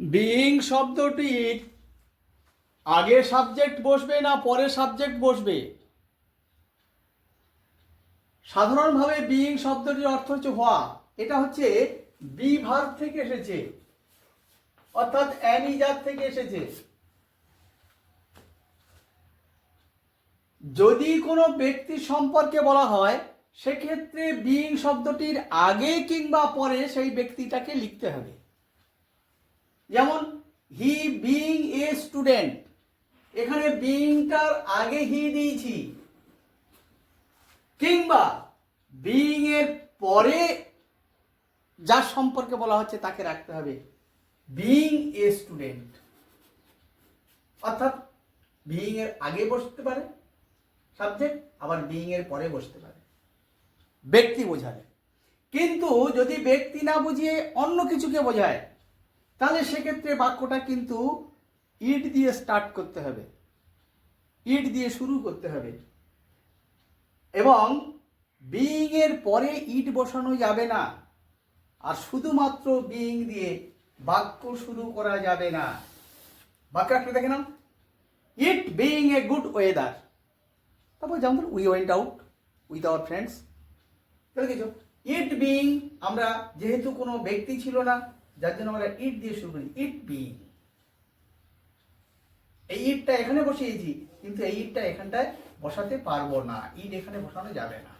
Being শব্দটির আগে subject বসবে না পরে সাবজেক্ট বসবে। সাধারণভাবে বিইং শব্দটির অর্থ হচ্ছে হওয়া এটা হচ্ছে বি ভার্ব থেকে এসেছে। অর্থাৎ অ্যানিজাত থেকে এসেছে। যদি কোনো ব্যক্তি সম্পর্কে বলা হয়, সেক্ষেত্রে বিইং শব্দটির আগে কিংবা পরে সেই ব্যক্তিটাকে লিখতে হবে। যেমন হি বিং এ স্টুডেন্ট এখানে বিংটার আগে হি দিয়েছি। কিংবা বিং এর পরে যার সম্পর্কে বলা হচ্ছে তাকে রাখতে হবে। বিং এ স্টুডেন্ট অর্থাৎ বিং এর আগে বসতে পারে সাবজেক্ট আবার বিং এর পরে বসতে পারে। ব্যক্তি বোঝালে কিন্তু যদি ব্যক্তি না বুঝিয়ে অন্য কিছুকে বোঝায় তাহলে সেক্ষেত্রে বাক্যটা কিন্তু ইট দিয়ে স্টার্ট করতে হবে। ইট দিয়ে শুরু করতে হবে। এবং বিইং এর পরে ইট বসানো যাবে না। আর শুধুমাত্র বিইং দিয়ে বাক্য শুরু করা যাবে না। বাক্য একটা দেখে নাও। It being a good weather তারপর যেমন we went out with our friends দেখেছ ইট বিং আমরা যেহেতু কোনো ব্যক্তি ছিল না যার জন্য আমরা ইট দিয়ে শুরু করি। ইট বি এই ইটটা এখানে বসিয়েছি, কিন্তু এই ইটটা এখানটায় বসাতে পারব না। ইট এখানে বসানো যাবে না।